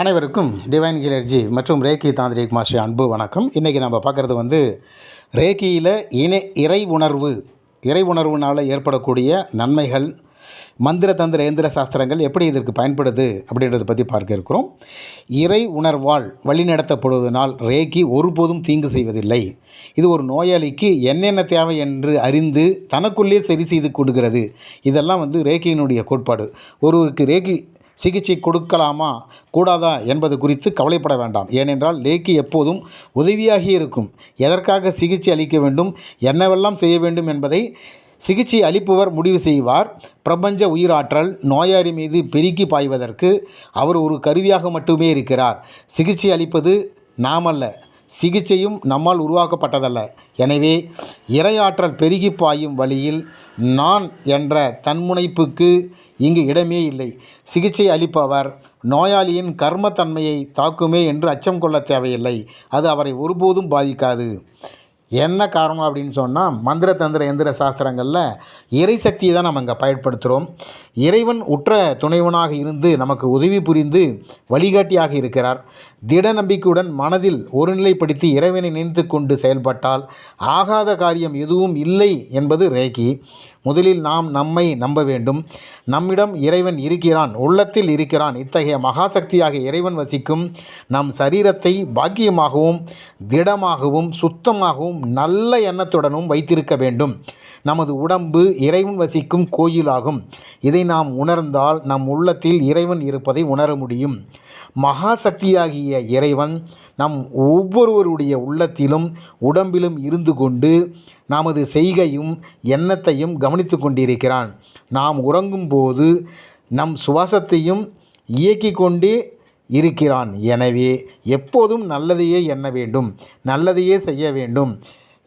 அனைவருக்கும் டிவைன் கிலர்ஜி மற்றும் ரேக்கி தாந்திரிக் மாஸ்டர் அன்பு வணக்கம். இன்றைக்கி நம்ம பார்க்குறது வந்து ரேக்கியில் இணை இறை உணர்வு இறை உணர்வுனால் ஏற்படக்கூடிய நன்மைகள் மந்திர தந்திர எந்திர சாஸ்திரங்கள் எப்படி இதற்கு பயன்படுது அப்படின்றத பற்றி பார்க்க இருக்கிறோம். இறை உணர்வால் வழிநடத்தப்படுவதனால் ரேக்கி ஒருபோதும் தீங்கு செய்வதில்லை. இது ஒரு நோயாளிக்கு என்னென்ன தேவை என்று அறிந்து தனக்குள்ளே சரி செய்து கொடுக்கிறது. இதெல்லாம் வந்து ரேக்கியினுடைய கோட்பாடு. ஒருவருக்கு ரேக்கி சிகிச்சை கொடுக்கலாமா? கூடாதா? என்பது குறித்து கவலைப்பட வேண்டாம். ஏனென்றால் லேக்கி எப்போதும் உதவியாகி இருக்கும். எதற்காக சிகிச்சை அளிக்க வேண்டும்? என்னவெல்லாம் செய்ய வேண்டும் என்பதை சிகிச்சை அளிப்பவர் முடிவு செய்வார். பிரபஞ்ச உயிராற்றல் நோயாளி மீது பெருக்கி பாய்வதற்கு அவர் ஒரு கருவியாக மட்டுமே இருக்கிறார். சிகிச்சை அளிப்பது நாமல்ல. சிகிச்சையும் நம்மால் உருவாக்கப்பட்டதல்ல. எனவே இரையாற்றல் பெருகி பாயும் வழியில் நான் என்ற தன்முனைப்புக்கு இங்கு இடமே இல்லை. சிகிச்சை அளிப்பவர் நோயாளியின் கர்மத்தன்மையை தாக்குமே என்று அச்சம் கொள்ள தேவையில்லை. அது அவரை ஒருபோதும் பாதிக்காது. என்ன காரணம் அப்படின்னு சொன்னால் மந்திர தந்திர எந்திர சாஸ்திரங்களில் இறை சக்தியை தான் நம்ம இங்கே பயன்படுத்துகிறோம் இறைவன் உற்ற துணைவனாக இருந்து நமக்கு உதவி புரிந்து வழிகாட்டியாக இருக்கிறார். திட நம்பிக்கையுடன் மனதில் ஒருநிலைப்படுத்தி இறைவனை நினைத்து கொண்டு செயல்பட்டால் ஆகாத காரியம் எதுவும் இல்லை என்பது ரேகி. முதலில் நாம் நம்மை நம்ப வேண்டும். நம்மிடம் இறைவன் இருக்கிறான் உள்ளத்தில் இருக்கிறான். இத்தகைய மகாசக்தியாக இறைவன் வசிக்கும் நம் சரீரத்தை பாக்கியமாகவும் திடமாகவும் சுத்தமாகவும் நல்ல எண்ணத்துடனும் வைத்திருக்க வேண்டும். நமது உடம்பு இறைவன் வசிக்கும் கோயிலாகும். இதை நாம் உணர்ந்தால் நம் உள்ளத்தில் இறைவன் இருப்பதை உணர முடியும். மகாசக்தியாகிய இறைவன் நம் ஒவ்வொருவருடைய உள்ளத்திலும் உடம்பிலும் இருந்து கொண்டு நமது செய்கையும் எண்ணத்தையும் கவனித்து கொண்டிருக்கிறான். நாம் உறங்கும்போது நம் சுவாசத்தையும் இயக்கி கொண்டே இருக்கிறான். எனவே எப்போதும் நல்லதையே எண்ண வேண்டும். நல்லதையே செய்ய வேண்டும்.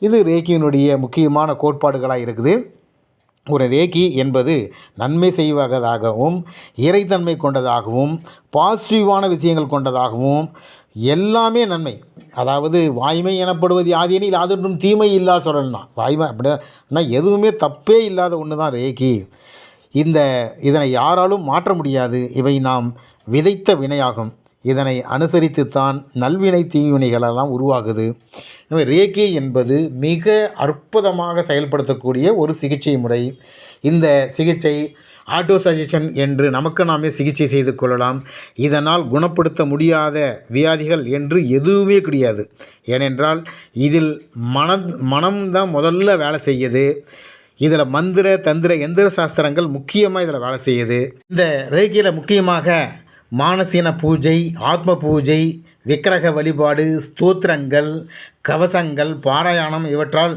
இது ரேக்கியினுடைய முக்கியமான கோட்பாடுகளாக இருக்குது. ஒரு ரேக்கி என்பது நன்மை செய்வதாகவும் இறைத்தன்மை கொண்டதாகவும் பாசிட்டிவான விஷயங்கள் கொண்டதாகவும் எல்லாமே நன்மை. அதாவது வாய்மை எனப்படுவது யாதெனில் யாதொன்றும் தீமை இல்லா சொல்லணும்னா. வாய்மை அப்படி ஆனால் எதுவுமே தப்பே இல்லாத ஒன்று தான் ரேகி. இந்த இதனை யாராலும் மாற்ற முடியாது. இவை நாம் விதைத்த வினையாகும். இதனை அனுசரித்துத்தான் நல்வினை தீவினைகளெல்லாம் உருவாகுது. ரேகி என்பது மிக அற்புதமாக செயல்படுத்தக்கூடிய ஒரு சிகிச்சை முறை. இந்த சிகிச்சை ஆட்டோ சஜஷன் என்று நமக்கு நாமே சிகிச்சை செய்து கொள்ளலாம். இதனால் குணப்படுத்த முடியாத வியாதிகள் என்று எதுவுமே கிடையாது. ஏனென்றால் இதில் மன மனம்தான் முதல்ல வேலை செய்யுது. இதில் மந்திர தந்திர எந்திர சாஸ்திரங்கள் முக்கியமாக இதில் வேலை செய்யுது. இந்த ரேகியில் முக்கியமாக மானசீன பூஜை ஆத்ம பூஜை விக்கிரக வழிபாடு ஸ்தோத்திரங்கள் கவசங்கள் பாராயணம் இவற்றால்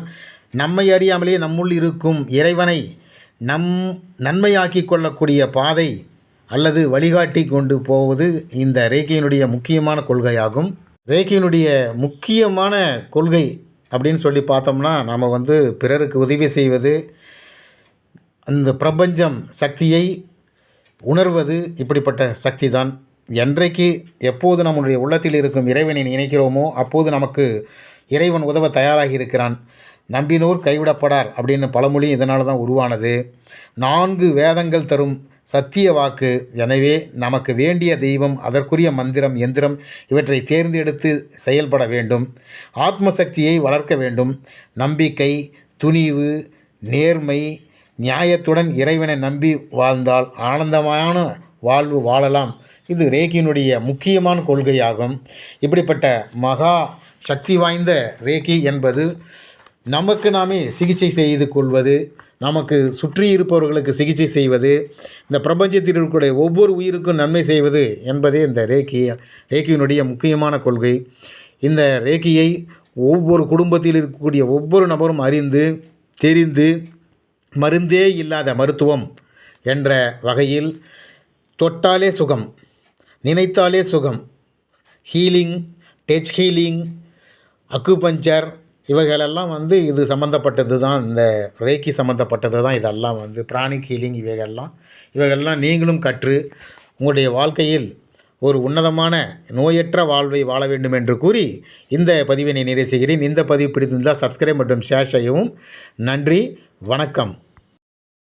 நம்மை அறியாமலே நம்முள் இருக்கும் இறைவனை நம் நன்மையாக்கி கொள்ளக்கூடிய பாதை அல்லது வழிகாட்டி கொண்டு போவது இந்த ரேகையினுடைய முக்கியமான கொள்கையாகும். ரேகையினுடைய முக்கியமான கொள்கை அப்படின்னு சொல்லி பார்த்தோம்னா நாம் வந்து பிறருக்கு உதவி செய்வது அந்த பிரபஞ்சம் சக்தியை உணர்வது இப்படிப்பட்ட சக்தி தான் என்றைக்கு எப்போது நம்முடைய உள்ளத்தில் இருக்கும் இறைவனை நினைக்கிறோமோ அப்போது நமக்கு இறைவன் உதவ தயாராகி இருக்கிறான். நம்பினோர் கைவிடப்படார் அப்படின்னு பழமொழி இதனால தான் உருவானது. நான்கு வேதங்கள் தரும் சத்திய வாக்கு. எனவே நமக்கு வேண்டிய தெய்வம் அதற்குரிய மந்திரம் எந்திரம் இவற்றை தேர்ந்தெடுத்து செயல்பட வேண்டும். ஆத்ம சக்தியை வளர்க்க வேண்டும். நம்பிக்கை துணிவு நேர்மை நியாயத்துடன் இறைவனை நம்பி வாழ்ந்தால் ஆனந்தமான வாழ்வு வாழலாம். இது ரேக்கியினுடைய முக்கியமான கொள்கையாகும். இப்படிப்பட்ட மகா சக்தி வாய்ந்த ரேக்கி என்பது நமக்கு நாமே சிகிச்சை செய்து கொள்வது நமக்கு சுற்றி இருப்பவர்களுக்கு சிகிச்சை செய்வது இந்த பிரபஞ்சத்தில் இருக்கக்கூடிய ஒவ்வொரு உயிருக்கும் நன்மை செய்வது என்பதே இந்த ரேக்கி ரேக்கியினுடைய முக்கியமான கொள்கை. இந்த ரேக்கியை ஒவ்வொரு குடும்பத்தில் இருக்கக்கூடிய ஒவ்வொரு நபரும் அறிந்து தெரிந்து மருந்தே இல்லாத மருத்துவம் என்ற வகையில் தொட்டாலே சுகம் நினைத்தாலே சுகம் ஹீலிங் டச் ஹீலிங் அக்குபஞ்சர் இவைகளெல்லாம் வந்து இது சம்மந்தப்பட்டது தான். இந்த ரேக்கி சம்மந்தப்பட்டது தான் இதெல்லாம் வந்து. பிராணிக் ஹீலிங் இவைகள்லாம். இவைகள்லாம் நீங்களும் கற்று உங்களுடைய வாழ்க்கையில் ஒரு உன்னதமான நோயற்ற வாழ்வை வாழ வேண்டும் என்று கூறி இந்த பதிவினை நிறைவு செய்கிறேன். இந்த பதிவு பிடித்திருந்தால் சப்ஸ்கிரைப் மற்றும் ஷேர் செய்யவும். நன்றி. வணக்கம்.